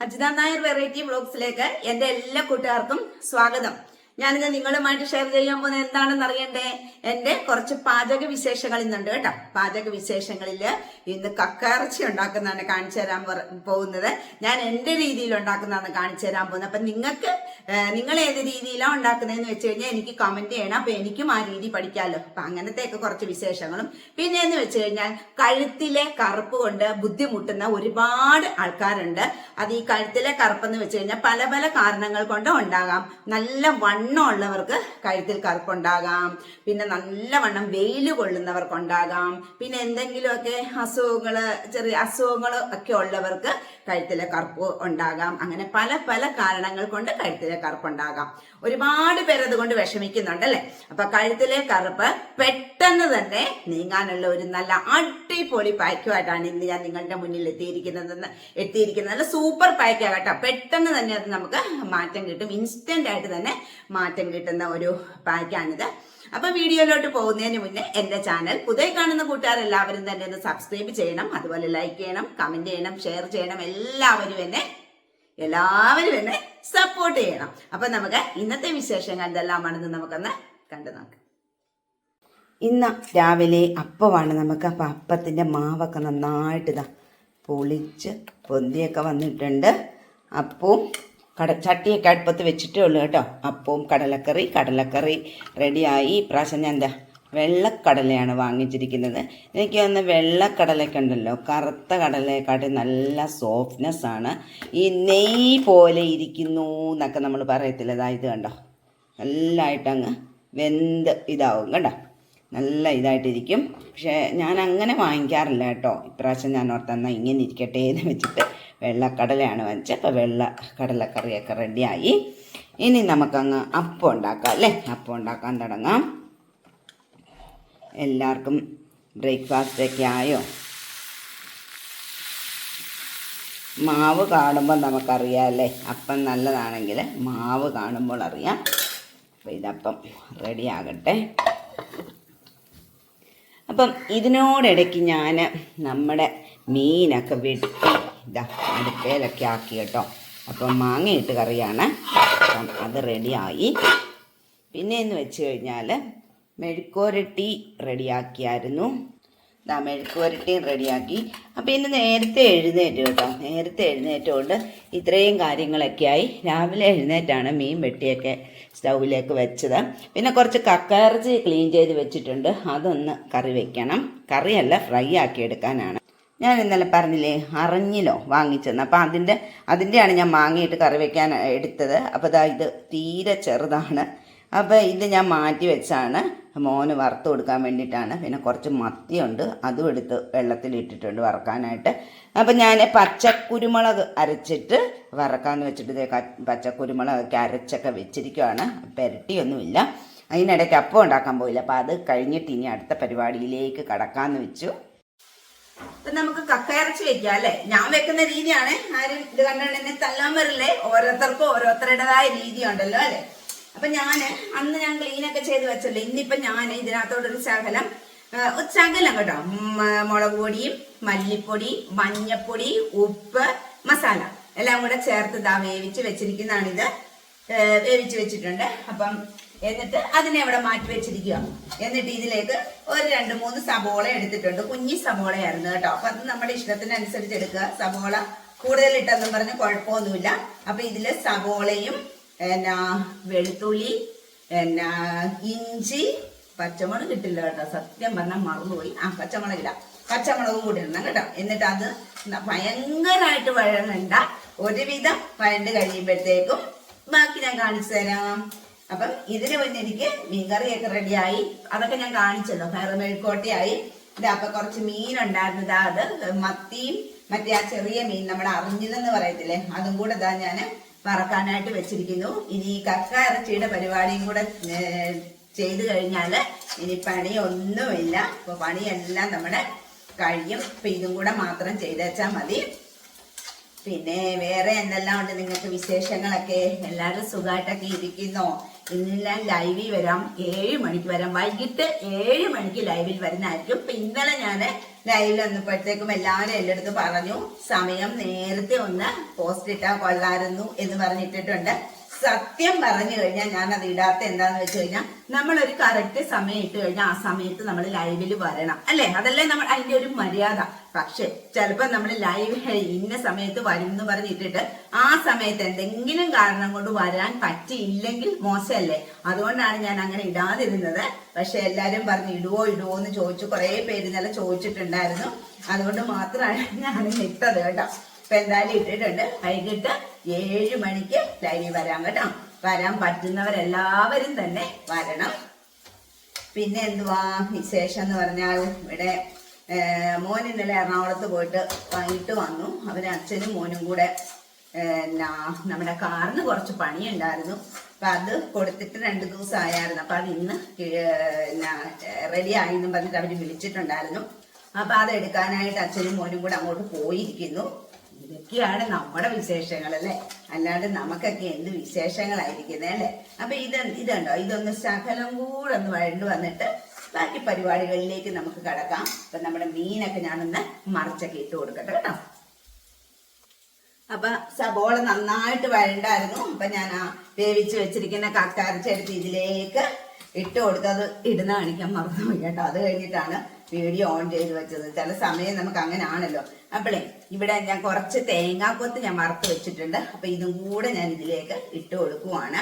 Ajitha Nair variety വ്ളോഗ്സിലേക്ക് എന്റെ എല്ലാ കൂട്ടുകാർക്കും സ്വാഗതം. ഞാനിന്ന് നിങ്ങളുമായിട്ട് ഷെയർ ചെയ്യാൻ പോകുന്നത് എന്താണെന്ന് അറിയണ്ടേ? എന്റെ കുറച്ച് പാചക വിശേഷങ്ങൾ ഇന്നുണ്ട് കേട്ടോ. പാചക വിശേഷങ്ങളിൽ ഇന്ന് കക്കയിറച്ചി ഉണ്ടാക്കുന്നതാണ് കാണിച്ചു തരാൻ പോകുന്നത്. ഞാൻ എന്റെ രീതിയിൽ ഉണ്ടാക്കുന്നതാണ് കാണിച്ചു തരാൻ പോകുന്നത്. അപ്പൊ നിങ്ങൾക്ക് നിങ്ങൾ ഏത് രീതിയിലാണ് ഉണ്ടാക്കുന്നതെന്ന് വെച്ച് കഴിഞ്ഞാൽ എനിക്ക് കമന്റ് ചെയ്യണം. അപ്പൊ എനിക്കും ആ രീതി പഠിക്കാമല്ലോ അപ്പൊ അങ്ങനത്തെയൊക്കെ കുറച്ച് വിശേഷങ്ങളും. പിന്നെ എന്ന് വെച്ച് കഴിഞ്ഞാൽ കഴുത്തിലെ കറുപ്പ് കൊണ്ട് ബുദ്ധിമുട്ടുന്ന ഒരുപാട് ആൾക്കാരുണ്ട്. അത് ഈ കഴുത്തിലെ കറുപ്പെന്ന് വെച്ച് കഴിഞ്ഞാൽ പല പല കാരണങ്ങൾ കൊണ്ട് ഉണ്ടാകാം. നല്ല വണ്ണമുള്ളവർക്ക് കഴുത്തിൽ കറുപ്പുണ്ടാകാം. പിന്നെ നല്ലവണ്ണം വെയിൽ കൊള്ളുന്നവർക്കുണ്ടാകാം. പിന്നെ എന്തെങ്കിലുമൊക്കെ അസുഖങ്ങൾ ചെറിയ അസുഖങ്ങൾ ഒക്കെ ഉള്ളവർക്ക് കഴുത്തിലെ കറുപ്പ് ഉണ്ടാകാം. അങ്ങനെ പല പല കാരണങ്ങൾ കൊണ്ട് കഴുത്തിലെ കറുപ്പുണ്ടാകാം. ഒരുപാട് പേര് അതുകൊണ്ട് വിഷമിക്കുന്നുണ്ട് അല്ലെ? അപ്പൊ കഴുത്തിലെ കറുപ്പ് പെട്ടെന്ന് തന്നെ നീങ്ങാനുള്ള ഒരു നല്ല അടിപൊളി പാക്കുമായിട്ടാണ് ഇന്ന് ഞാൻ നിങ്ങളുടെ മുന്നിൽ എത്തിയിരിക്കുന്നതെന്ന് എത്തിയിരിക്കുന്നത്. നല്ല സൂപ്പർ കേട്ടോ. പെട്ടെന്ന് തന്നെ അത് നമുക്ക് മാറ്റം കിട്ടും. ഇൻസ്റ്റന്റ് ആയിട്ട് തന്നെ മാറ്റം കിട്ടുന്ന ഒരു പാക്കാണിത്. അപ്പൊ വീഡിയോയിലോട്ട് പോകുന്നതിന് മുന്നേ എന്റെ ചാനൽ പുതിയ കാണുന്ന കൂട്ടുകാർ എല്ലാവരും തന്നെ ഒന്ന് സബ്സ്ക്രൈബ് ചെയ്യണം അതുപോലെ ലൈക്ക് ചെയ്യണം കമന്റ് ചെയ്യണം ഷെയർ ചെയ്യണം എല്ലാവരും എന്നെ എല്ലാവരും എന്നെ സപ്പോർട്ട് ചെയ്യണം. അപ്പൊ നമുക്ക് ഇന്നത്തെ വിശേഷങ്ങൾ എന്തെല്ലാമാണെന്ന് നമുക്കൊന്ന് കണ്ടു നോക്കാം. ഇന്ന് രാവിലെ അപ്പമാണ് നമുക്ക് അപ്പം അപ്പത്തിന്റെ മാവൊക്കെ നന്നായിട്ട് ഇതാ പൊളിച്ച് പൊന്തിയൊക്കെ വന്നിട്ടുണ്ട്. അപ്പവും കട ചട്ടിയൊക്കെ അടുപ്പത്ത് വെച്ചിട്ടേ ഉള്ളൂ കേട്ടോ. അപ്പവും കടലക്കറി കടലക്കറി റെഡിയായി. ഇപ്രാവശ്യം ഞാൻ എന്താ വെള്ളക്കടലയാണ് വാങ്ങിച്ചിരിക്കുന്നത്. എനിക്ക് തോന്നുന്നു വെള്ളക്കടലയൊക്കെ ഉണ്ടല്ലോ. കറുത്ത കടലയെക്കാട്ടി നല്ല സോഫ്റ്റ്നെസ് ആണ്. ഈ നെയ് പോലെ ഇരിക്കുന്നു എന്നൊക്കെ നമ്മൾ പറയത്തില്ല? അതായത് കണ്ടോ? നല്ലതായിട്ടങ്ങ് വെന്ത് ഇതാവും കണ്ടോ? നല്ല ഇതായിട്ടിരിക്കും. പക്ഷേ ഞാൻ അങ്ങനെ വാങ്ങിക്കാറില്ല കേട്ടോ. ഇപ്രാവശ്യം ഞാൻ ഓർത്തെന്നാൽ ഇങ്ങനെ ഇരിക്കട്ടെ എന്ന് വെച്ചിട്ട് വെള്ളക്കടലയാണ് വാങ്ങിച്ചത് അപ്പോൾ വെള്ള കടലക്കറിയൊക്കെ റെഡിയായി. ഇനി നമുക്കങ്ങ് അപ്പം ഉണ്ടാക്കാം അല്ലേ? അപ്പം ഉണ്ടാക്കാൻ തുടങ്ങാം. എല്ലാവർക്കും ബ്രേക്ക്ഫാസ്റ്റൊക്കെ ആയോ? മാവ് കാണുമ്പോൾ നമുക്കറിയാം അല്ലേ? അപ്പം നല്ലതാണെങ്കിൽ മാവ് കാണുമ്പോൾ അറിയാം. അപ്പോൾ ഇതപ്പം റെഡിയാകട്ടെ. അപ്പം ഇതിനോടിടയ്ക്ക് ഞാൻ നമ്മുടെ മീനൊക്കെ വെട്ടി ഇതാ അടുപ്പയിലൊക്കെ ആക്കി കേട്ടോ അപ്പം മാങ്ങയിട്ട് കറിയാണ്. അപ്പം അത് റെഡിയായി. പിന്നെ എന്ന് വെച്ച് കഴിഞ്ഞാൽ മെഴുക്കോരട്ടി റെഡിയാക്കിയായിരുന്നു. ഇതാ മെഴുക്കുവരട്ടിയും റെഡിയാക്കി. അപ്പോൾ ഇന്ന് നേരത്തെ എഴുന്നേറ്റ് കേട്ടോ. നേരത്തെ എഴുന്നേറ്റുകൊണ്ട് ഇത്രയും കാര്യങ്ങളൊക്കെയായി. രാവിലെ എഴുന്നേറ്റാണ് മീൻ വെട്ടിയൊക്കെ സ്റ്റൗവിലേക്ക് വെച്ചത്. പിന്നെ കുറച്ച് കക്കയിറച്ചി ക്ലീൻ ചെയ്ത് വെച്ചിട്ടുണ്ട്. അതൊന്ന് കറി വെക്കണം. കറിയല്ല ഫ്രൈ ആക്കി എടുക്കാനാണ്. ഞാൻ ഇന്നലെ പറഞ്ഞില്ലേ അറിഞ്ഞിലോ വാങ്ങിച്ചെന്ന്. അപ്പോൾ അതിന്റെ അതിന്റെയാണ് ഞാൻ വാങ്ങിയിട്ട് കറി വയ്ക്കാൻ എടുത്തത്. അപ്പോൾ ഇതാ ഇത് തീരെ ചെറുതാണ്. അപ്പോൾ ഇത് ഞാൻ മാറ്റി വെച്ചാണ്. മോന് വറുത്ത് കൊടുക്കാൻ വേണ്ടിയിട്ടാണ്. പിന്നെ കുറച്ച് മത്തിയുണ്ട്. അതും എടുത്ത് വെള്ളത്തിലിട്ടിട്ടുണ്ട് വറക്കാനായിട്ട്. അപ്പം ഞാൻ പച്ചക്കുരുമുളക് അരച്ചിട്ട് വറക്കാമെന്ന് വെച്ചിട്ട് പച്ചക്കുരുമുളകൊക്കെ അരച്ചൊക്കെ വെച്ചിരിക്കുകയാണ് പെരട്ടിയൊന്നുമില്ല. അതിനിടയ്ക്ക് അപ്പം ഉണ്ടാക്കാൻ പോയില്ല. അപ്പോൾ അത് കഴിഞ്ഞിട്ട് ഇനി അടുത്ത പരിപാടിയിലേക്ക് കടക്കാമെന്ന് വെച്ചു. അപ്പൊ നമുക്ക് കക്കയിറച്ചി വെക്കാം അല്ലെ? ഞാൻ വെക്കുന്ന രീതിയാണ്. ആരും ഇത് കണ്ടുകൊണ്ട് തല്ലാൻ വരില്ലേ? ഓരോരുത്തർക്കും ഓരോരുത്തരുടേതായ രീതി ഉണ്ടല്ലോ അല്ലെ? അപ്പൊ ഞാൻ അന്ന് ഞാൻ ക്ലീൻ ഒക്കെ ചെയ്ത് വെച്ചല്ലോ? ഇന്നിപ്പൊ ഞാൻ ഇതിനകത്തോടൊരു ശകലം ഒരു ശകലം കേട്ടോ. മുളക് പൊടിയും മല്ലിപ്പൊടി മഞ്ഞപ്പൊടി ഉപ്പ് മസാല എല്ലാം കൂടെ ചേർത്ത് ഇതാ വേവിച്ച് വെച്ചിരിക്കുന്നതാണിത്. വേവിച്ച് വെച്ചിട്ടുണ്ട്. അപ്പം എന്നിട്ട് അതിനെ അവിടെ മാറ്റി വെച്ചിരിക്കുക. എന്നിട്ട് ഇതിലേക്ക് ഒരു രണ്ട് മൂന്ന് സബോള എടുത്തിട്ടുണ്ട്. കുഞ്ഞി സബോളയായിരുന്നു കേട്ടോ. അപ്പൊ അത് നമ്മുടെ ഇഷ്ടത്തിനനുസരിച്ച് എടുക്കുക. സബോള കൂടുതൽ ഇട്ടെന്നും പറഞ്ഞ് കുഴപ്പമൊന്നുമില്ല. അപ്പൊ ഇതിൽ സബോളയും എന്നാ വെളുത്തുള്ളി എന്നാ ഇഞ്ചി പച്ചമുളക് കിട്ടില്ല കേട്ടോ. സത്യം പറഞ്ഞാൽ മറന്നുപോയി. ആ പച്ചമുളക് ഇല്ല പച്ചമുളകും കൂടി ഇടണം കേട്ടോ. എന്നിട്ട് അത് ഭയങ്കരമായിട്ട് വഴങ്ങണ്ട. ഒരുവിധം വഴണ്ട് കഴിയുമ്പോഴത്തേക്കും ബാക്കി ഞാൻ കാണിച്ചു തരാം. അപ്പം ഇതിന് മുന്നേ എനിക്ക് മീൻകറിയൊക്കെ റെഡിയായി. അതൊക്കെ ഞാൻ കാണിച്ചല്ലോ. വേറെ മെഴുക്കോട്ടയായി. ഇതാ അപ്പൊ കുറച്ച് ഇതാ അത് മത്തിയും മറ്റേ ആ ചെറിയ മീൻ നമ്മുടെ അറിഞ്ഞതെന്ന് പറയത്തില്ലേ? അതും കൂടെ ഇതാ ഞാൻ വറക്കാനായിട്ട് വെച്ചിരിക്കുന്നു. ഇനി ഈ കക്ക ഇറച്ചിയുടെ പരിപാടിയും കൂടെ ചെയ്തു കഴിഞ്ഞാൽ ഇനി പണി ഒന്നുമില്ല അപ്പൊ പണിയെല്ലാം നമ്മുടെ കഴിയും. അപ്പൊ ഇതും കൂടെ മാത്രം ചെയ്തേച്ചാൽ മതി. പിന്നെ വേറെ എന്തെല്ലാം ഉണ്ട് നിങ്ങൾക്ക് വിശേഷങ്ങളൊക്കെ? എല്ലാവരും സുഖമായിട്ടൊക്കെ ഇരിക്കുന്നോ? ഇന്നെല്ലാം ലൈവിൽ വരാം. ഏഴ് മണിക്ക് വരാം. വൈകിട്ട് ഏഴ് മണിക്ക് ലൈവിൽ വരുന്നതായിരിക്കും. ഇപ്പൊ ഇന്നലെ ഞാൻ ലൈവിൽ വന്നപ്പോഴത്തേക്കും എല്ലാവരും എന്റെ അടുത്ത് പറഞ്ഞു സമയം നേരത്തെ ഒന്ന് പോസ്റ്റ് ഇട്ടാൽ കൊള്ളായിരുന്നു എന്ന് പറഞ്ഞിട്ടിട്ടുണ്ട്. സത്യം പറഞ്ഞു കഴിഞ്ഞാൽ ഞാൻ അത് ഇടാത്ത എന്താന്ന് വെച്ച് കഴിഞ്ഞാൽ ഒരു കറക്റ്റ് സമയം ഇട്ട് കഴിഞ്ഞാൽ ആ സമയത്ത് നമ്മൾ ലൈവിൽ വരണം. അല്ലേ? അതല്ലേ നമ്മൾ അതിന്റെ ഒരു മര്യാദ. പക്ഷെ ചിലപ്പോൾ നമ്മൾ ലൈവ് ഇന്ന സമയത്ത് വരും എന്ന് പറഞ്ഞിട്ടിട്ട് ആ സമയത്ത് എന്തെങ്കിലും കാരണം കൊണ്ട് വരാൻ പറ്റിയില്ലെങ്കിൽ മോശമല്ലേ? അതുകൊണ്ടാണ് ഞാൻ അങ്ങനെ ഇടാതിരുന്നത്. പക്ഷെ എല്ലാരും പറഞ്ഞു ഇടുവോ ഇടുവോ എന്ന് ചോദിച്ചു കുറെ പേര് ഇന്നലെ ചോദിച്ചിട്ടുണ്ടായിരുന്നു. അതുകൊണ്ട് മാത്രമാണ് ഞാൻ ഇട്ടത് കേട്ടോ. അപ്പൊ എന്തായാലും ഇട്ടിട്ടുണ്ട്. വൈകിട്ട് ഏഴ് മണിക്ക് ലൈവിൽ വരാം കേട്ടോ. വരാൻ പറ്റുന്നവരെല്ലാവരും തന്നെ വരണം. പിന്നെ എന്തുവാ വിശേഷം എന്ന് പറഞ്ഞാൽ ഇവിടെ മോൻ ഇന്നലെ എറണാകുളത്ത് പോയിട്ട് വൈകിട്ട് വന്നു. അവന് അച്ഛനും മോനും കൂടെ നമ്മുടെ കാറിന് കുറച്ച് പണിയുണ്ടായിരുന്നു. അപ്പൊ അത് കൊടുത്തിട്ട് രണ്ട് ദിവസം ആയായിരുന്നു അപ്പൊ അത് ഇന്ന് റെഡി ആയി പറഞ്ഞിട്ട് അവർ വിളിച്ചിട്ടുണ്ടായിരുന്നു. അപ്പൊ അത് എടുക്കാനായിട്ട് അച്ഛനും മോനും കൂടെ അങ്ങോട്ട് പോയിരിക്കുന്നു. ഇതൊക്കെയാണ് നമ്മുടെ വിശേഷങ്ങൾ അല്ലേ? അല്ലാണ്ട് നമുക്കൊക്കെ എന്ത് വിശേഷങ്ങളായിരിക്കുന്നത് അല്ലേ? അപ്പൊ ഇത് ഇതുണ്ടോ? ഇതൊന്ന് ശകലം കൂടെ ഒന്ന് വഴണ്ടു വന്നിട്ട് ബാക്കി പരിപാടികളിലേക്ക് നമുക്ക് കടക്കാം. അപ്പൊ നമ്മുടെ മീനൊക്കെ ഞാനൊന്ന് മറിച്ചൊക്കെ ഇട്ട് കൊടുക്കട്ടെ കേട്ടോ. അപ്പൊ സബോള നന്നായിട്ട് വഴണ്ടായിരുന്നു അപ്പൊ ഞാൻ ആ വേവിച്ച് വെച്ചിരിക്കുന്ന കക്കരച്ചെടുത്ത് ഇതിലേക്ക് ഇട്ട് കൊടുത്തത് ഇടുന്ന കാണിക്കാൻ മറന്നുപോയി കേട്ടോ. അത് കഴിഞ്ഞിട്ടാണ് വീഡിയോ ഓൺ ചെയ്ത് വെച്ചത്. ചില സമയം നമുക്ക് അങ്ങനെ ആണല്ലോ അപ്പോളേ ഇവിടെ ഞാൻ കുറച്ച് തേങ്ങാക്കൊത്ത് ഞാൻ വറുത്ത് വെച്ചിട്ടുണ്ട്. അപ്പൊ ഇതും കൂടെ ഞാൻ ഇതിലേക്ക് ഇട്ട് കൊടുക്കുവാണ്.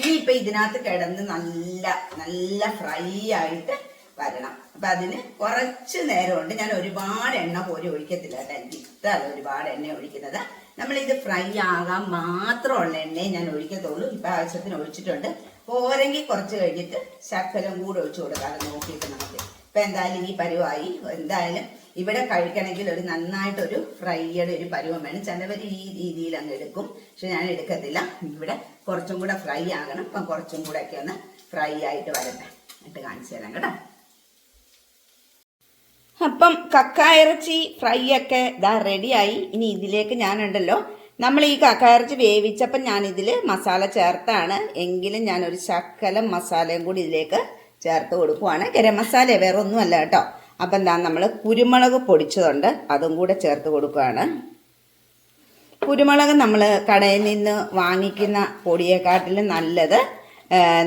ഇനിയിപ്പൊ ഇതിനകത്ത് കിടന്ന് നല്ല നല്ല ഫ്രൈ ആയിട്ട് വരണം. അപ്പൊ അതിന് കുറച്ച് നേരമുണ്ട്. ഞാൻ ഒരുപാട് എണ്ണ പോലും ഒഴിക്കത്തില്ല എനിക്ക് ഇഷ്ടമല്ല ഒരുപാട് എണ്ണ ഒഴിക്കുന്നത്. നമ്മൾ ഇത് ഫ്രൈ ആകാൻ മാത്രമുള്ള എണ്ണയെ ഞാൻ ഒഴിക്കത്തുള്ളൂ. ഇപ്പൊ ആവശ്യത്തിന് ഒഴിച്ചിട്ടുണ്ട്. പോരെങ്കിൽ കുറച്ച് കഴിഞ്ഞിട്ട് ശക്കലം കൂടെ ഒഴിച്ചു കൊടുക്കാതെ നോക്കിയിട്ട് നമുക്ക് ഇപ്പൊ എന്തായാലും ഈ പരുവായി. എന്തായാലും ഇവിടെ കഴിക്കണമെങ്കിൽ ഒരു നന്നായിട്ടൊരു ഫ്രൈയുടെ ഒരു പരുവം വേണം. ചിലവർ ഈ രീതിയിൽ അങ്ങ് എടുക്കും. പക്ഷെ ഞാൻ എടുക്കത്തില്ല. ഇവിടെ കുറച്ചും കൂടെ ഫ്രൈ ആകണം. അപ്പം കുറച്ചും കൂടെ ഒക്കെ ഒന്ന് ഫ്രൈ ആയിട്ട് വരട്ടെ. എന്നിട്ട് കാണിച്ചു തരാം കേട്ടോ. അപ്പം കക്കായിറച്ചി ഫ്രൈ ഒക്കെ ഇതാ റെഡിയായി. ഇനി ഇതിലേക്ക് ഞാനുണ്ടല്ലോ. നമ്മൾ ഈ കക്കായിറച്ചി വേവിച്ചപ്പം ഞാൻ ഇതിൽ മസാല ചേർത്താണ്. എങ്കിലും ഞാൻ ഒരു ശക്കലം മസാലയും കൂടി ഇതിലേക്ക് ചേർത്ത് കൊടുക്കുവാണ്. ഗരം മസാല വേറെ ഒന്നുമല്ല കേട്ടോ. അപ്പം എന്താ നമ്മൾ കുരുമുളക് പൊടിച്ചതുണ്ട്. അതും കൂടെ ചേർത്ത് കൊടുക്കുകയാണ് കുരുമുളക് നമ്മൾ കടയിൽ നിന്ന് വാങ്ങിക്കുന്ന പൊടിയെക്കാട്ടിലും നല്ലത്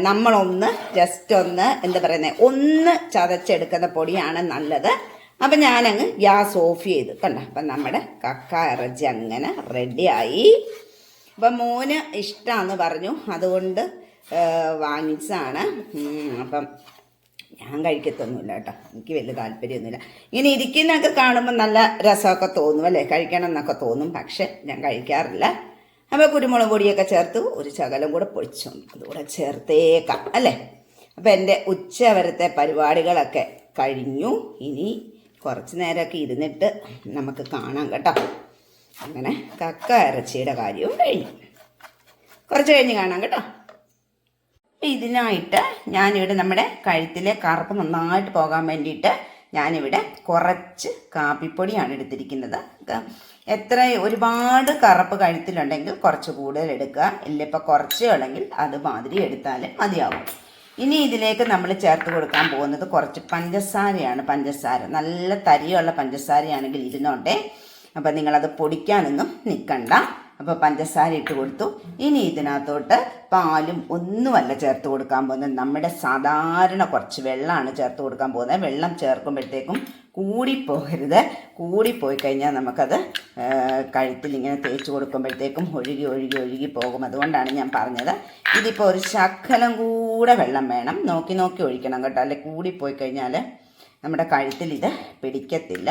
നമ്മളൊന്ന് ജസ്റ്റ് ഒന്ന് എന്താ പറയുന്നത് ഒന്ന് ചതച്ചെടുക്കുന്ന പൊടിയാണ് നല്ലത്. അപ്പം ഞാനങ്ങ് ഗ്യാസ് ഓഫ് ചെയ്ത് കണ്ട? അപ്പം നമ്മുടെ കക്ക ഇറച്ചി അങ്ങനെ റെഡിയായി അപ്പം മോന് ഇഷ്ടമാണെന്ന് പറഞ്ഞു. അതുകൊണ്ട് വാങ്ങിച്ചതാണ്. അപ്പം ഞാൻ കഴിക്കത്തൊന്നുമില്ല കേട്ടോ. എനിക്ക് വലിയ താല്പര്യമൊന്നുമില്ല. ഇങ്ങനെ ഇരിക്കുന്നതൊക്കെ കാണുമ്പോൾ നല്ല രസമൊക്കെ തോന്നും അല്ലേ? കഴിക്കണം എന്നൊക്കെ തോന്നും. പക്ഷെ ഞാൻ കഴിക്കാറില്ല. അപ്പോൾ കുരുമുളക് പൊടിയൊക്കെ ചേർത്ത് ഒരു ശകലം കൂടെ പൊടിച്ചു. അതുകൂടെ ചേർത്തേക്കാം അല്ലേ? അപ്പോൾ എന്റെ ഉച്ചവരത്തെ പരിപാടികളൊക്കെ കഴിഞ്ഞു. ഇനി കുറച്ച് നേരമൊക്കെ ഇരുന്നിട്ട് നമുക്ക് കാണാം കേട്ടോ. അങ്ങനെ കക്ക ഇറച്ചിയുടെ കാര്യവും കഴിഞ്ഞു. കുറച്ച് കഴിഞ്ഞ് കാണാം കേട്ടോ. അപ്പം ഇതിനായിട്ട് ഞാനിവിടെ നമ്മുടെ കഴുത്തിലെ കറുപ്പ് നന്നായിട്ട് പോകാൻ വേണ്ടിയിട്ട് ഞാനിവിടെ കുറച്ച് കാപ്പിപ്പൊടിയാണ് എടുത്തിരിക്കുന്നത്. എത്ര ഒരുപാട് കറുപ്പ് കഴുത്തിലുണ്ടെങ്കിൽ കുറച്ച് കൂടുതൽ എടുക്കുക. ഇല്ല കുറച്ചേ ഉള്ളെങ്കിൽ അത് മാതിരി എടുത്താൽ മതിയാവും. ഇനി ഇതിലേക്ക് നമ്മൾ ചേർത്ത് കൊടുക്കാൻ പോകുന്നത് കുറച്ച് പഞ്ചസാരയാണ്. പഞ്ചസാര നല്ല തരിയുള്ള പഞ്ചസാരയാണെങ്കിൽ ഇരുന്നോട്ടെ. അപ്പം നിങ്ങളത് പൊടിക്കാനൊന്നും നിൽക്കണ്ട അപ്പോൾ പഞ്ചസാര ഇട്ട് കൊടുത്തു. ഇനി ഇതിനകത്തോട്ട് പാലും ഒന്നുമല്ല ചേർത്ത് കൊടുക്കാൻ പോകുന്നത്. നമ്മുടെ സാധാരണ കുറച്ച് വെള്ളമാണ് ചേർത്ത് കൊടുക്കാൻ പോകുന്നത്. വെള്ളം ചേർക്കുമ്പോഴത്തേക്കും കൂടിപ്പോകരുത്. കൂടിപ്പോയി കഴിഞ്ഞാൽ നമുക്കത് കഴുത്തിൽ ഇങ്ങനെ തേച്ച് കൊടുക്കുമ്പോഴത്തേക്കും ഒഴുകി ഒഴുകി ഒഴുകി പോകും. അതുകൊണ്ടാണ് ഞാൻ പറഞ്ഞത്. ഇതിപ്പോൾ ഒരു ശക്കലം കൂടെ വെള്ളം വേണം. നോക്കി നോക്കി ഒഴിക്കണം കേട്ടോ. അല്ലെ കൂടിപ്പോയി കഴിഞ്ഞാൽ നമ്മുടെ കഴുത്തിൽ ഇത് പിടിക്കത്തില്ല.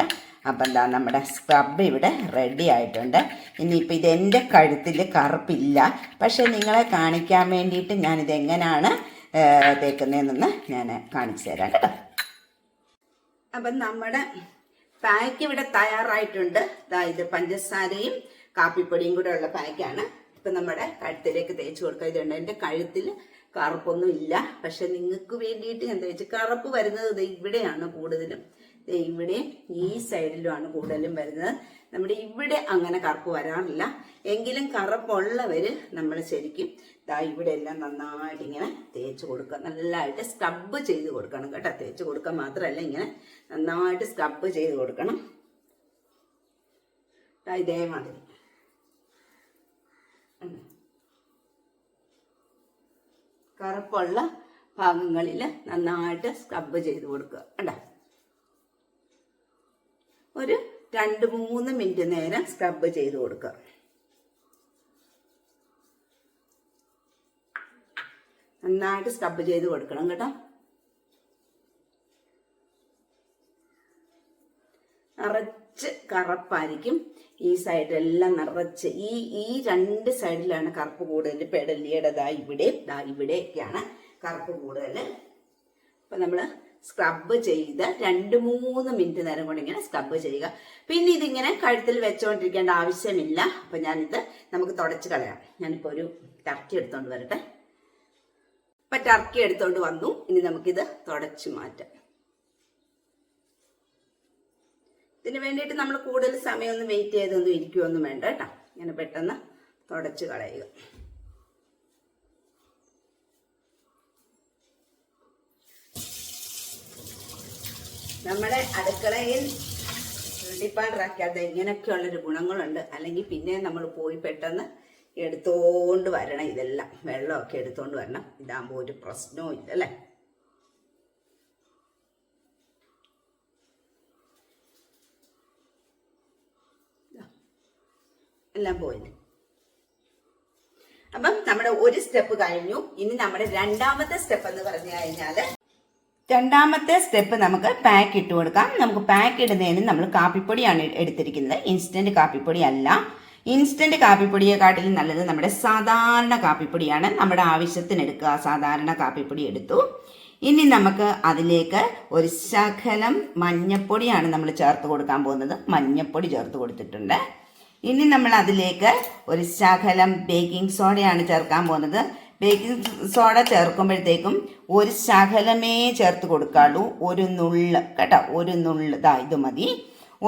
അപ്പം എന്താ നമ്മുടെ സ്ക്രബ് ഇവിടെ റെഡി ആയിട്ടുണ്ട്. ഇനിയിപ്പോൾ ഇതെന്റെ കഴുത്തിൽ കറുപ്പില്ല. പക്ഷേ നിങ്ങളെ കാണിക്കാൻ വേണ്ടിയിട്ട് ഞാനിതെങ്ങനെയാണ് തേക്കുന്നതെന്നൊന്ന് ഞാൻ കാണിച്ചു തരാം കേട്ടോ. അപ്പം നമ്മുടെ പാക്ക് ഇവിടെ തയ്യാറായിട്ടുണ്ട്. അതായത് പഞ്ചസാരയും കാപ്പിപ്പൊടിയും കൂടെ ഉള്ള പാക്കാണ് ഇപ്പം നമ്മുടെ കഴുത്തിലേക്ക് തേച്ച് കൊടുക്കുക ഇതുണ്ട് എന്റെ കഴുത്തിൽ കറുപ്പൊന്നും ഇല്ല പക്ഷെ നിങ്ങൾക്ക് വേണ്ടിയിട്ട് ഞാൻ തേച്ച് കറുപ്പ് വരുന്നത് ഇവിടെയാണ് കൂടുതലും. ഇവിടെ ഈ സൈഡിലുമാണ് കൂടുതലും വരുന്നത്. നമ്മുടെ ഇവിടെ അങ്ങനെ കറുപ്പ് വരാറില്ല. എങ്കിലും കറുപ്പുള്ളവര് നമ്മൾ ശരിക്കും ദാ ഇവിടെ എല്ലാം നന്നായിട്ട് ഇങ്ങനെ തേച്ച് കൊടുക്കുക. നല്ലതായിട്ട് സ്ക്രബ് ചെയ്ത് കൊടുക്കണം കേട്ടോ. തേച്ച് കൊടുക്കുക മാത്രമല്ല ഇങ്ങനെ നന്നായിട്ട് സ്ക്രബ് ചെയ്ത് കൊടുക്കണം. ഇതേമാതിരി. കറുപ്പുള്ള ഭാഗങ്ങളിൽ നന്നായിട്ട് സ്ക്രബ് ചെയ്ത് കൊടുക്കുക. കണ്ടോ ഒരു രണ്ട് മൂന്ന് മിനിറ്റ് നേരം സ്ക്രബ് ചെയ്ത് കൊടുക്കുക. നന്നായിട്ട് സ്ക്രബ് ചെയ്ത് കൊടുക്കണം കേട്ടോ. നിറച്ച് കറുപ്പായിരിക്കും ഈ സൈഡെല്ലാം നിറച്ച്. ഈ ഈ രണ്ട് സൈഡിലാണ് കറുപ്പ് കൂടുതൽ പെടലിയുടെ ഇവിടെ ദാ ഇവിടെയൊക്കെയാണ് കറുപ്പ് കൂടുതൽ. അപ്പം നമ്മൾ സ്ക്രബ് ചെയ്ത് രണ്ട് മൂന്ന് മിനിറ്റ് നേരം കൊണ്ട് ഇങ്ങനെ സ്ക്രബ് ചെയ്യുക. പിന്നെ ഇതിങ്ങനെ കഴുത്തിൽ വെച്ചുകൊണ്ടിരിക്കേണ്ട ആവശ്യമില്ല. അപ്പം ഞാനിത് നമുക്ക് തുടച്ച് കളയാം. ഞാനിപ്പോൾ ഒരു ടർക്കി എടുത്തോണ്ട് വരട്ടെ. ഇപ്പം ടർക്കി എടുത്തോണ്ട് വന്നു. ഇനി നമുക്കിത് തുടച്ച് മാറ്റാം. ഇതിന് വേണ്ടിയിട്ട് നമ്മൾ കൂടുതൽ സമയമൊന്നും വെയിറ്റ് ചെയ്തൊന്നും ഇരിക്കുവൊന്നും വേണ്ട കേട്ടോ. ഇങ്ങനെ പെട്ടെന്ന് തുടച്ച് കളയുക. നമ്മുടെ അടുക്കളയിൽ ഡിപ്പാണ്ടറാക്കാതെ ഇങ്ങനെയൊക്കെയുള്ളൊരു ഗുണങ്ങളുണ്ട്. അല്ലെങ്കിൽ പിന്നെ നമ്മൾ പോയി പെട്ടെന്ന് എടുത്തോണ്ട് വരണം. ഇതെല്ലാം വെള്ളമൊക്കെ എടുത്തോണ്ട് വരണം. ഇതാകുമ്പോൾ ഒരു പ്രശ്നവും ഇല്ല അല്ലേ? എല്ലാം പോയില്ലേ? അപ്പം നമ്മുടെ ഒരു സ്റ്റെപ്പ് കഴിഞ്ഞു. ഇനി നമ്മുടെ രണ്ടാമത്തെ സ്റ്റെപ്പ് എന്ന് പറഞ്ഞു കഴിഞ്ഞാൽ രണ്ടാമത്തെ സ്റ്റെപ്പ് നമുക്ക് പാക്ക് ഇട്ട് കൊടുക്കാം. നമുക്ക് പാക്ക് ഇടുന്നതിന് നമ്മൾ കാപ്പിപ്പൊടിയാണ് എടുത്തിരിക്കുന്നത്. ഇൻസ്റ്റന്റ് കാപ്പിപ്പൊടി അല്ല ഇൻസ്റ്റന്റ് കാപ്പിപ്പൊടിയെക്കാട്ടിലും നല്ലത് നമ്മുടെ സാധാരണ കാപ്പിപ്പൊടിയാണ്. നമ്മുടെ ആവശ്യത്തിന് എടുക്കുക. സാധാരണ കാപ്പിപ്പൊടി എടുത്തു. ഇനി നമുക്ക് അതിലേക്ക് ഒരു ശകലം മഞ്ഞപ്പൊടിയാണ് നമ്മൾ ചേർത്ത് കൊടുക്കാൻ പോകുന്നത്. മഞ്ഞപ്പൊടി ചേർത്ത് കൊടുത്തിട്ടുണ്ട്. ഇനി നമ്മൾ അതിലേക്ക് ഒരു ശകലം ബേക്കിംഗ് സോഡയാണ് ചേർക്കാൻ പോകുന്നത്. ബേക്കിംഗ് സോഡ ചേർക്കുമ്പോഴത്തേക്കും ഒരു ശകലമേ ചേർത്ത് കൊടുക്കാള്ളൂ ഒരു നുള്ള് കേട്ടോ ഒരു നുള്ള് ഇതാ ഇത് മതി.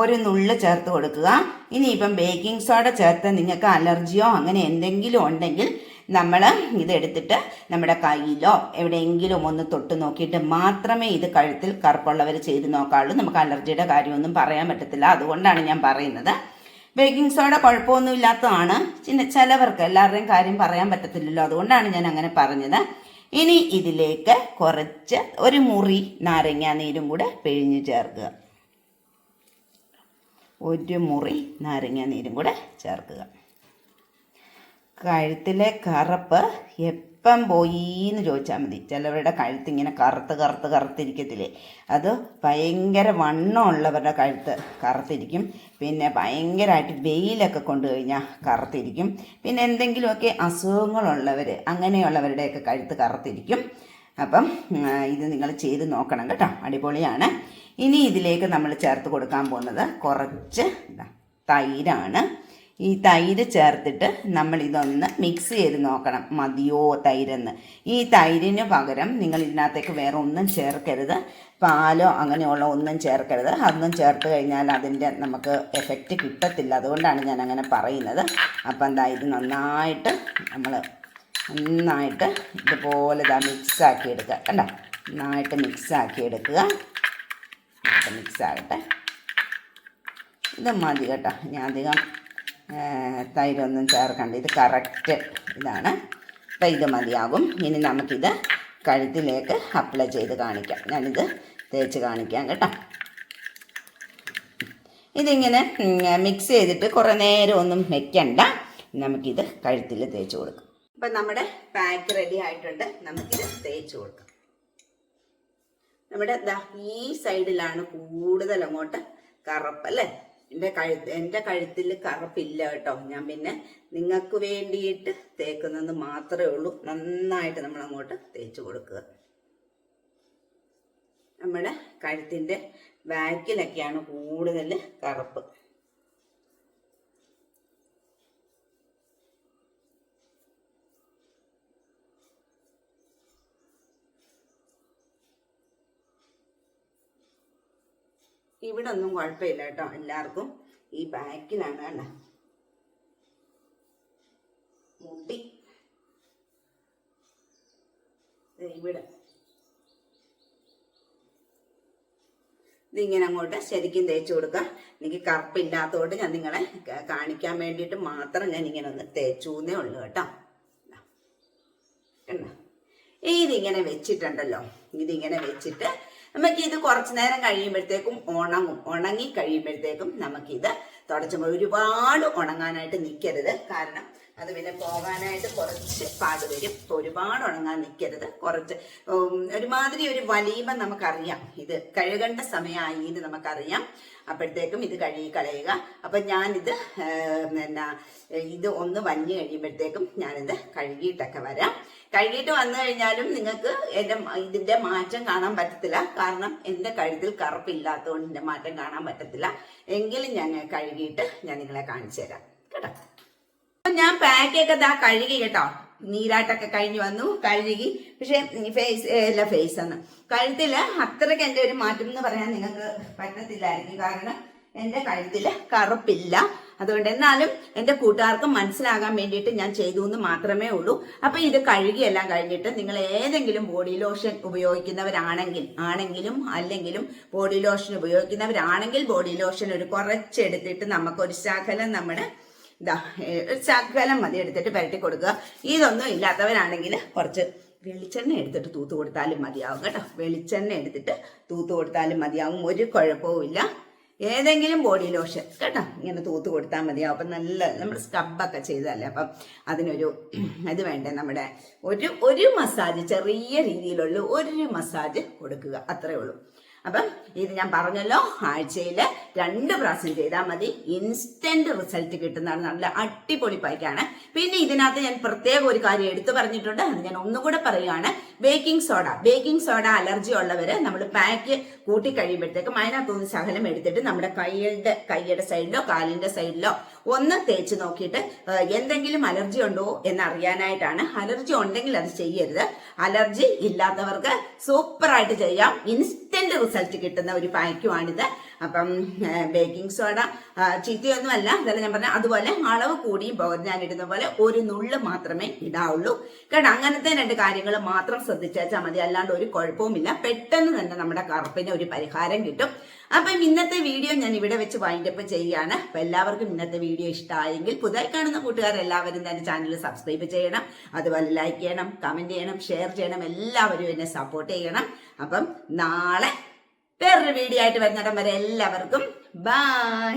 ഒരു നുള്ള് ചേർത്ത് കൊടുക്കുക. ഇനിയിപ്പം ബേക്കിംഗ് സോഡ ചേർത്ത് നിങ്ങൾക്ക് അലർജിയോ അങ്ങനെ എന്തെങ്കിലും ഉണ്ടെങ്കിൽ നമ്മൾ ഇതെടുത്തിട്ട് നമ്മുടെ കയ്യിലോ എവിടെയെങ്കിലും ഒന്ന് തൊട്ട് നോക്കിയിട്ട് മാത്രമേ ഇത് കഴുത്തിൽ കറുപ്പുള്ളവർ ചെയ്ത് നോക്കാവുള്ളൂ നമുക്ക് അലർജിയുടെ കാര്യമൊന്നും പറയാൻ പറ്റത്തില്ല. അതുകൊണ്ടാണ് ഞാൻ പറയുന്നത്. ബേക്കിംഗ് സോഡ കുഴപ്പമൊന്നും ഇല്ലാത്തതാണ് പിന്നെ ചിലവർക്ക് എല്ലാവരുടെയും കാര്യം പറയാൻ പറ്റത്തില്ലല്ലോ. അതുകൊണ്ടാണ് ഞാൻ അങ്ങനെ പറഞ്ഞത്. ഇനി ഇതിലേക്ക് കുറച്ച് ഒരു മുറി നാരങ്ങ നീരും കൂടെ പിഴിഞ്ഞ് ചേർക്കുക. ഒരു മുറി നാരങ്ങ നീരും കൂടെ ചേർക്കുക. കഴുത്തിലെ കറുപ്പ് എപ്പം പോയി എന്ന് ചോദിച്ചാൽ മതി. ചിലവരുടെ കഴുത്ത് ഇങ്ങനെ കറുത്ത് കറുത്ത് കറുത്തിരിക്കത്തില്ലേ? അത് ഭയങ്കര വണ്ണമുള്ളവരുടെ കഴുത്ത് കറുത്തിരിക്കും. പിന്നെ ഭയങ്കരമായിട്ട് വെയിലൊക്കെ കൊണ്ടു കഴിഞ്ഞാൽ കറുത്തിരിക്കും. പിന്നെ എന്തെങ്കിലുമൊക്കെ അസുഖങ്ങളുള്ളവർ അങ്ങനെയുള്ളവരുടെയൊക്കെ കഴുത്ത് കറുത്തിരിക്കും. അപ്പം ഇത് നിങ്ങൾ ചെയ്ത് നോക്കണം കേട്ടോ. അടിപൊളിയാണ്. ഇനി ഇതിലേക്ക് നമ്മൾ ചേർത്ത് കൊടുക്കാൻ പോകുന്നത് കുറച്ച് തൈരാണ്. ഈ തൈര് ചേർത്തിട്ട് നമ്മൾ ഇതൊന്ന് മിക്സ് ചെയ്ത് നോക്കണം. മതിയോ തൈരെന്ന്. ഈ തൈരിന് പകരം നിങ്ങൾ ഇതിനകത്തേക്ക് വേറെ ഒന്നും ചേർക്കരുത്. പാലോ അങ്ങനെയുള്ള ഒന്നും ചേർക്കരുത്. അതൊന്നും ചേർത്ത് കഴിഞ്ഞാൽ അതിന്റെ നമുക്ക് എഫക്റ്റ് കിട്ടത്തില്ല. അതുകൊണ്ടാണ് ഞാൻ അങ്ങനെ പറയുന്നത്. അപ്പം എന്താ ഇത് നന്നായിട്ട് നമ്മൾ നന്നായിട്ട് ഇതുപോലെ ഇതാ മിക്സാക്കി എടുക്കുക. കണ്ടോ? നന്നായിട്ട് മിക്സാക്കി എടുക്കുക. മിക്സ് ആകട്ടെ. ഇത് മതി കേട്ടോ. ഞാൻ അധികം തൈരൊന്നും ചേർക്കണ്ട. ഇത് കറക്റ്റ് ഇതാണ്. അപ്പം ഇത് മതിയാകും. ഇനി നമുക്കിത് കഴുത്തിലേക്ക് അപ്ലൈ ചെയ്ത് കാണിക്കാം. ഞാനിത് തേച്ച് കാണിക്കാം കേട്ടോ. ഇതിങ്ങനെ മിക്സ് ചെയ്തിട്ട് കുറേ നേരം ഒന്നും വെക്കണ്ട. നമുക്കിത് കഴുത്തിൽ തേച്ച് കൊടുക്കാം. അപ്പം നമ്മുടെ പാക്ക് റെഡി ആയിട്ടുണ്ട്. നമുക്കിത് തേച്ച് കൊടുക്കാം. നമ്മുടെ ഈ സൈഡിലാണ് കൂടുതൽ അങ്ങോട്ട് കറുപ്പ് അല്ലേ? എന്റെ കഴുത്ത് എന്റെ കഴുത്തിൽ കറുപ്പില്ല കേട്ടോ. ഞാൻ പിന്നെ നിങ്ങൾക്ക് വേണ്ടിയിട്ട് തേക്കുന്നത് മാത്രമേ ഉള്ളൂ. നന്നായിട്ട് നമ്മൾ അങ്ങോട്ട് തേച്ച് കൊടുക്കുക. നമ്മുടെ കഴുത്തിന്റെ ബാക്കിലൊക്കെയാണ് കൂടുതൽ കറുപ്പ്. ഇവിടെ ഒന്നും കുഴപ്പമില്ല കേട്ടോ എല്ലാവർക്കും. ഈ ബാക്കിലാണ് കണ്ട. മുടി. ഇവിടെ. ഇതിങ്ങനെ അങ്ങോട്ട് ശരിക്കും തേച്ച് കൊടുക്കുക എനിക്ക് കറുപ്പില്ലാത്തതുകൊണ്ട് ഞാൻ നിങ്ങളെ കാണിക്കാൻ വേണ്ടിയിട്ട് മാത്രം ഞാൻ ഇങ്ങനെ ഒന്ന് തേച്ചൂന്നേ ഉള്ളൂ കേട്ടോ. ഇതിങ്ങനെ വെച്ചിട്ടുണ്ടല്ലോ. ഇതിങ്ങനെ വെച്ചിട്ട് നമുക്ക് ഇത് കുറച്ചു നേരം കഴിയുമ്പോഴത്തേക്കും ഉണങ്ങും. ഉണങ്ങി കഴിയുമ്പോഴത്തേക്കും നമുക്കിത് തുടച്ചുമ്പോൾ ഒരുപാട് ഉണങ്ങാനായിട്ട് നിൽക്കരുത് കാരണം അത് പിന്നെ പോകാനായിട്ട് കുറച്ച് പാട് വരും. ഒരുപാട് ഉണങ്ങാൻ നിൽക്കരുത് കുറച്ച് ഒരുമാതിരി ഒരു വലിയുമ്പോൾ നമുക്കറിയാം. ഇത് കഴുകേണ്ട സമയമായി എന്ന് നമുക്കറിയാം. അപ്പോഴത്തേക്കും ഇത് കഴുകി കളയുക. അപ്പം ഞാനിത് എന്നാ ഇത് ഒന്ന് വലിഞ്ഞു കഴിയുമ്പോഴത്തേക്കും ഞാനിത് കഴുകിയിട്ടൊക്കെ വരാം. കഴുകിയിട്ട് വന്നു കഴിഞ്ഞാലും നിങ്ങൾക്ക് എന്റെ ഇതിന്റെ മാറ്റം കാണാൻ പറ്റത്തില്ല. കാരണം എന്റെ കഴുത്തിൽ കറുപ്പില്ലാത്തതുകൊണ്ട് എന്റെ മാറ്റം കാണാൻ പറ്റത്തില്ല. എങ്കിലും ഞാൻ കഴുകിയിട്ട് ഞാൻ നിങ്ങളെ കാണിച്ചു തരാം. അപ്പൊ ഞാൻ പാക്കൊക്കെ ദാ കഴുകി കേട്ടോ. നീരാട്ടൊക്കെ കഴിഞ്ഞ് വന്നു കഴുകി. പക്ഷെ ഫേസ് അല്ല ഫേസ് ആണ്. കഴുത്തിൽ അത്രയ്ക്ക് എന്റെ ഒരു മാറ്റം എന്ന് പറയാൻ നിങ്ങൾക്ക് പറ്റത്തില്ലായിരിക്കും. കാരണം എന്റെ കഴുത്തിൽ കറുപ്പില്ല. അതുകൊണ്ട് എന്നാലും എന്റെ കൂട്ടുകാർക്ക് മനസ്സിലാകാൻ വേണ്ടിയിട്ട് ഞാൻ ചെയ്തു എന്ന് മാത്രമേ ഉള്ളൂ. അപ്പൊ ഇത് കഴുകിയെല്ലാം കഴിഞ്ഞിട്ട് നിങ്ങൾ ഏതെങ്കിലും ബോഡി ലോഷൻ ഉപയോഗിക്കുന്നവരാണെങ്കിൽ ആണെങ്കിലും അല്ലെങ്കിലും ബോഡി ലോഷൻ ഉപയോഗിക്കുന്നവരാണെങ്കിൽ ബോഡി ലോഷൻ ഒരു കുറച്ചെടുത്തിട്ട് നമുക്ക് ഒരു ശകലം നമ്മുടെ ഇതാ ഒരു ശകലം മതി എടുത്തിട്ട് പുരട്ടി കൊടുക്കുക. ഇതൊന്നും ഇല്ലാത്തവരാണെങ്കിൽ കുറച്ച് വെളിച്ചെണ്ണ എടുത്തിട്ട് തൂത്ത് കൊടുത്താലും മതിയാവും കേട്ടോ. വെളിച്ചെണ്ണ എടുത്തിട്ട് തൂത്ത് കൊടുത്താലും മതിയാവും. ഒരു കുഴപ്പവും ഇല്ല. ഏതെങ്കിലും ബോഡി ലോഷൻ കേട്ടോ. ഇങ്ങനെ തൂത്ത് കൊടുത്താൽ മതിയാവും. അപ്പം നല്ല നമ്മൾ സ്ക്രബൊക്കെ ചെയ്തതല്ലേ? അപ്പം അതിനൊരു ഇത് വേണ്ടേ? നമ്മുടെ ഒരു ഒരു മസാജ് ചെറിയ രീതിയിലുള്ള ഒരു മസാജ് കൊടുക്കുക. അത്രേ ഉള്ളൂ. അപ്പം ഇത് ഞാൻ പറഞ്ഞല്ലോ ആഴ്ചയിൽ രണ്ട് പ്രാവശ്യം ചെയ്താൽ മതി. ഇൻസ്റ്റന്റ് റിസൾട്ട് കിട്ടുന്നതാണ് നല്ല അടിപൊളി പായ്ക്കാണ്. പിന്നെ ഇതിനകത്ത് ഞാൻ പ്രത്യേക ഒരു കാര്യം എടുത്തു പറഞ്ഞിട്ടുണ്ട്. അത് ഞാൻ ഒന്നുകൂടെ പറയുകയാണ് baking soda baking soda allergy ഉള്ളവർ നമ്മൾ പാക്ക് കൂട്ടി കഴിയുമ്പോഴത്തേക്കും അതിനകത്തൊന്ന് ശകലം എടുത്തിട്ട് നമ്മുടെ കൈയുടെ കൈയുടെ സൈഡിലോ കാലിന്റെ സൈഡിലോ ഒന്ന് തേച്ച് നോക്കിയിട്ട് എന്തെങ്കിലും അലർജി ഉണ്ടോ എന്ന് അറിയാനായിട്ടാണ്. അലർജി ഉണ്ടെങ്കിൽ അത് ചെയ്യരുത്. അലർജി ഇല്ലാത്തവർക്ക് സൂപ്പറായിട്ട് ചെയ്യാം. ഇൻസ്റ്റന്റ് റിസൾട്ട് കിട്ടുന്ന ഒരു പാക്കുമാണിത് അപ്പം ബേക്കിംഗ് സോഡ ചീത്തയൊന്നുമല്ല. അതല്ല ഞാൻ പറഞ്ഞ അതുപോലെ അളവ് കൂടിയും ഞാൻ ഇടുന്ന പോലെ ഒരു നുള്ള് മാത്രമേ ഇടാവുള്ളൂ. കാരണം അങ്ങനത്തെ രണ്ട് കാര്യങ്ങൾ മാത്രം ശ്രദ്ധിച്ചാൽ മതി. അല്ലാണ്ട് ഒരു കുഴപ്പവുമില്ല. പെട്ടെന്ന് തന്നെ നമ്മുടെ കറുപ്പിന് ഒരു പരിഹാരം കിട്ടും. അപ്പം ഇന്നത്തെ വീഡിയോ ഞാൻ ഇവിടെ വെച്ച് വൈൻഡ് അപ്പ് ചെയ്യുകയാണ് അപ്പം എല്ലാവർക്കും ഇന്നത്തെ വീഡിയോ ഇഷ്ടമായെങ്കിൽ പുതുതായി കാണുന്ന കൂട്ടുകാർ എല്ലാവരും തന്നെ ചാനൽ സബ്സ്ക്രൈബ് ചെയ്യണം. അതുപോലെ ലൈക്ക് ചെയ്യണം കമന്റ് ചെയ്യണം ഷെയർ ചെയ്യണം. എല്ലാവരും എന്നെ സപ്പോർട്ട് ചെയ്യണം. അപ്പം നാളെ വേറൊരു വീഡിയോ ആയിട്ട് വരുന്നിടം വരെ എല്ലാവർക്കും ബൈ